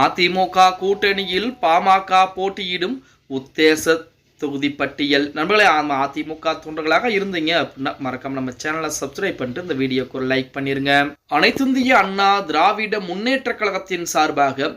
அதிமுக கூட்டணியில் பாமக போட்டியிடும் உத்தேச தொகுதி பட்டியல். நண்பர்களே அதிமுக தொண்டர்களாக இருந்தீங்க அப்படின்னா மறக்காம நம்ம சேனலை சப்ஸ்கிரைப் பண்ணிட்டு இந்த வீடியோக்கு ஒரு லைக் பண்ணிருங்க. அனைத்திந்திய அண்ணா திராவிட முன்னேற்ற கழகத்தின் சார்பாக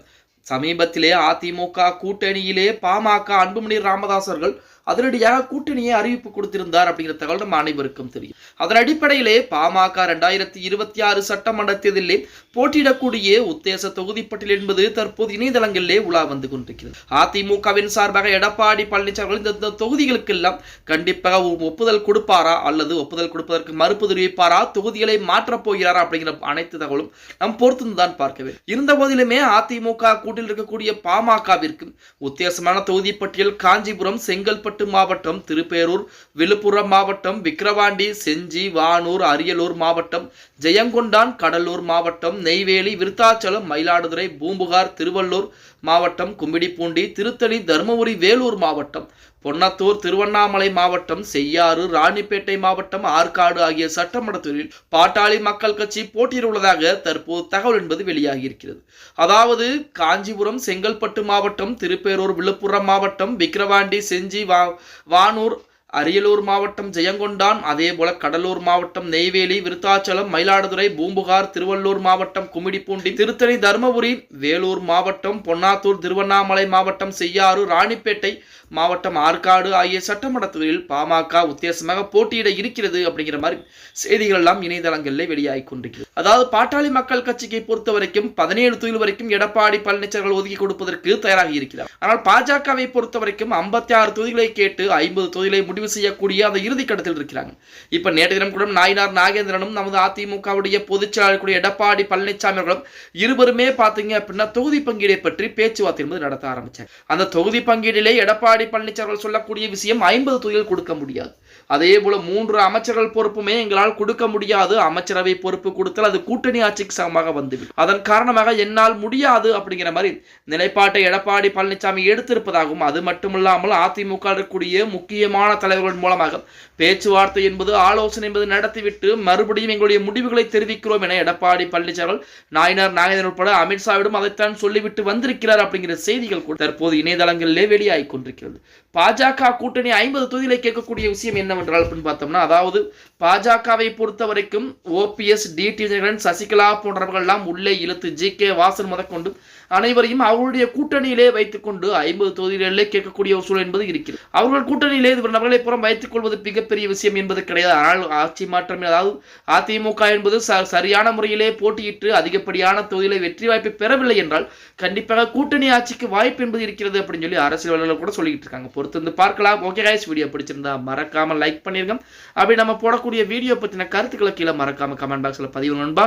சமீபத்திலே அதிமுக கூட்டணியிலே பாமக அன்புமணி ராமதாஸ் அவர்கள் அதிரடியாக கூட்டணியை அறிவிப்பு கொடுத்திருந்தார் அப்படிங்கிற தகவல் நம்ம அனைவருக்கும் தெரியும். அதன் அடிப்படையிலே பாமக ரெண்டாயிரத்தி இருபத்தி ஆறு சட்டமன்ற தேர்தலிலே போட்டியிடக்கூடிய உத்தேச தொகுதிப்பட்டியல் என்பது தற்போது இணையதளங்களிலே உலா வந்து கொண்டிருக்கிறது. அதிமுகவின் சார்பாக எடப்பாடி பழனிசாமி இந்த தொகுதிகளுக்கெல்லாம் கண்டிப்பாக ஒப்புதல் கொடுப்பாரா அல்லது ஒப்புதல் கொடுப்பதற்கு மறுப்பு தெரிவிப்பாரா? தொகுதிகளை மாற்றப் போகிறாரா அப்படிங்கிற அனைத்து தகவலும் நாம் பொறுத்து தான் பார்க்கவே இருந்த போதிலுமே அதிமுக கூட்டில் இருக்கக்கூடிய பாமகவிற்கு உத்தேசமான தொகுதி பட்டியல் காஞ்சிபுரம் செங்கல்பட்டு மாவட்டம் திருப்பேரூர் விழுப்புரம் மாவட்டம் விக்கிரவாண்டி செஞ்சி வானூர் அரியலூர் மாவட்டம் ஜெயங்கொண்டான் கடலூர் மாவட்டம் நெய்வேலி விருத்தாச்சலம் மயிலாடுதுறை பூம்புகார் திருவள்ளூர் மாவட்டம் கும்பிடிப்பூண்டி திருத்தணி தருமபுரி வேலூர் மாவட்டம் பொன்னத்தூர் திருவண்ணாமலை மாவட்டம் செய்யாறு ராணிப்பேட்டை மாவட்டம் ஆற்காடு ஆகிய சட்டமன்ற தொகுதியில் பாட்டாளி மக்கள் கட்சி போட்டியிட உள்ளதாக தற்போது தகவல் என்பது வெளியாகி இருக்கிறது அதாவது காஞ்சிபுரம் செங்கல்பட்டு மாவட்டம் திருப்பேரூர் விழுப்புரம் மாவட்டம் விக்கிரவாண்டி செஞ்சி வா வானூர் அரியலூர் மாவட்டம் ஜெயங்கொண்டான் அதேபோல கடலூர் மாவட்டம் நெய்வேலி விருத்தாச்சலம் மயிலாடுதுறை பூம்புகார் திருவள்ளூர் மாவட்டம் குமிடிப்பூண்டி திருத்தணி தருமபுரி வேலூர் மாவட்டம் பொன்னாத்தூர் திருவண்ணாமலை மாவட்டம் செய்யாறு ராணிப்பேட்டை மாவட்டம் ஆற்காடு ஆகிய சட்டமன்ற தொகுதியில் பாமக உத்தேசமாக போட்டியிட இருக்கிறது அப்படிங்கிற மாதிரி செய்திகள் எல்லாம் இணையதளங்களில் வெளியாகி கொண்டிருக்கிறது. அதாவது பாட்டாளி மக்கள் கட்சியை பொறுத்த வரைக்கும் பதினேழு தொகுதி வரைக்கும் எடப்பாடி பழனிசாமி ஒதுக்கி கொடுப்பதற்கு தயாராகி இருக்கிறார். ஆனால் பாஜகவை பொறுத்த வரைக்கும் ஐம்பத்தி ஆறு தொகுதிகளை கேட்டு ஐம்பது தொகுதிகளை முடிவு செய்யக்கூடிய அந்த இறுதி கட்டத்தில் இருக்கிறாங்க. இப்ப நேற்று தினம் கூட நாயினார் நாகேந்திரனும் நமது அதிமுகவுடைய பொதுச் செயலாளர் எடப்பாடி பழனிசாமி அவர்களும் இருவருமே பார்த்தீங்க அப்படின்னா தொகுதி பங்கீடை பற்றி பேச்சுவார்த்தை என்பது நடத்த ஆரம்பிச்சாங்க. அந்த தொகுதி பங்கீடிலே எடப்பாடி பழனிசாமி அவர்கள் சொல்லக்கூடிய விஷயம் ஐம்பது தொகுதிகள் கொடுக்க முடியாது. அதே போல மூன்று அமைச்சர்கள் பொறுப்புமே எங்களால் கொடுக்க முடியாது. அமைச்சரவை பொறுப்பு கொடுத்தால் அது கூட்டணி ஆட்சிக்கு சமமாக வந்துவிடும். அதன் காரணமாக என்னால் முடியாது அப்படிங்கிற மாதிரி நிலைப்பாட்டை எடப்பாடி பழனிசாமி எடுத்திருப்பதாகவும் அது மட்டுமில்லாமல் அதிமுக இருக்கக்கூடிய முக்கியமான தலைவர்கள் மூலமாக பேச்சுவார்த்தை என்பது ஆலோசனை என்பது நடத்திவிட்டு மறுபடியும் எங்களுடைய முடிவுகளை தெரிவிக்கிறோம் என எடப்பாடி பழனிசாமி நாயனார் நாகேந்திரன் உட்பட அமித்ஷாவிடம் அதைத்தான் சொல்லிவிட்டு வந்திருக்கிறார் அப்படிங்கிற செய்திகள் கூட தற்போது இணையதளங்களிலே வெளியாகி கொண்டிருக்கிறது. பாஜக கூட்டணி ஐம்பது தொகுதிகளை கேட்கக்கூடிய விஷயம் என்ன என்னவென்றால் அப்படின்னு பார்த்தோம்னா அதாவது பாஜகவை பொறுத்த வரைக்கும் ஓபிஎஸ் டிடிஜன் சசிகலா போன்றவர்கள் எல்லாம் உள்ளே இழுத்து ஜி கே வாசன் முதற்கொண்டு அனைவரையும் அவர்களுடைய கூட்டணியிலே வைத்துக்கொண்டு ஐம்பது தொகுதிகளிலே கேட்கக்கூடிய ஒரு சூழல் என்பது இருக்கிறது. அவர்கள் கூட்டணியிலே இவர் நபர்களை புறம் வைத்துக் கொள்வது மிகப்பெரிய விஷயம் என்பது கிடையாது. ஆனால் ஆட்சி மாற்றம் அதாவது அதிமுக என்பது சரியான முறையிலே போட்டியிட்டு அதிகப்படியான தொகுதியிலே வெற்றி வாய்ப்பை பெறவில்லை என்றால் கண்டிப்பாக கூட்டணி ஆட்சிக்கு வாய்ப்பு என்பது இருக்கிறது அப்படின்னு சொல்லி அரசியல்வாதிகள் கூட சொல்லிட்டு இருக்காங்க. பொறுத்து வந்து பார்க்கலாம். ஓகே கைஸ் வீடியோ பிடிச்சிருந்தா மறக்காம லைக் பண்ணிருங்க. அப்படி நம்ம போடக்கூடிய வீடியோ பத்தின கருத்துக்களை கீழே மறக்காம கமெண்ட் பாக்ஸில் பதிவு நண்பா